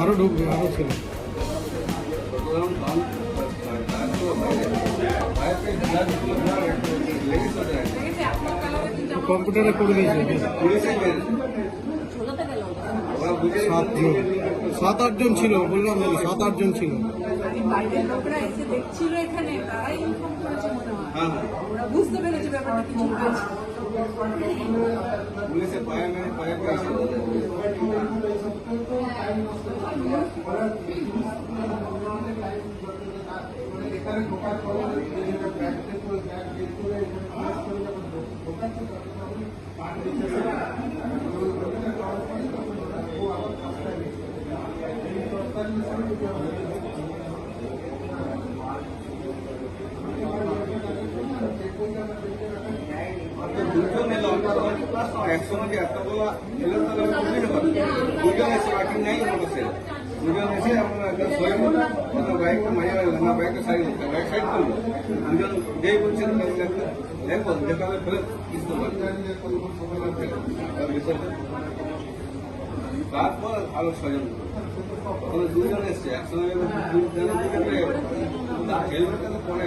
আরও ঢুকবে আরও ছিল। কম্পিউটারে করে দিয়েছে। সাতজন সাত আটজন ছিল বললাম সাত আটজন ছিল। লোকরা এসে দেখছিল এখানে তারাই ইনফর্ম করেছে মনে হয় ওরা বুঝতে পেরেছে ব্যাপারটা কিছু আছে পুলিশে পায়ে মেরে পায়ে পেয়েছে দুজন এলো তাহলে বুঝতে পারবে দুজন এসে বাকি নাই বলেছে দুজন এসে আমরা মতো ওটা বাইকটা মাঝে না বাইকটা সাইড বাইক সাইড করল দুজন যেই বলছেন দেখব দেখাবে ফেলে কিস্ত তারপর আরও ওখানে দুজন এসছে একসঙ্গে হেলমেটটা তো পরে।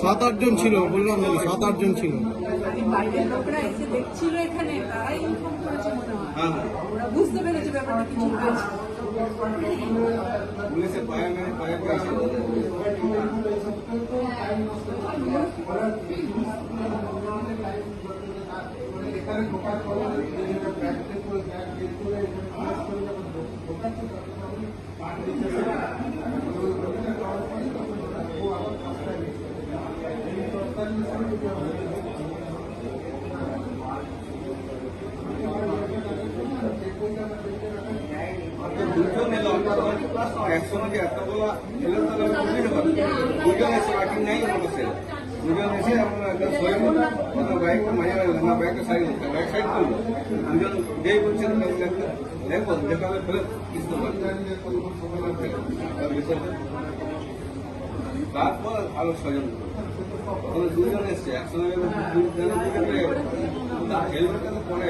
সাত আটজন ছিল বললাম সাত আটজন ছিল। বাইরের লোকরা এসে দেখছিল এখানে তারাই ইনফর্ম করেছে মনে হয়। ওরা বুঝতে পেরেছে ব্যাপারটা কিছু আছে পুলিশে యాక్చువల్గా ఎత్తలో ఉద్యోగం వాకింగ్ న్యాయం నమస్తే ఉద్యోగం చేసి స్వయం నా బైక్ నా బైక్ సైడ్ బైక్ సైడ్ ఉద్యోగం దేవి వచ్చింది లేకపోతే లేకపోతే పిల్లలు ఇస్తున్నాం তারপর আরও স্বজন ওখানে দুজন এসছে একসঙ্গে হেলমেটটা তো পরে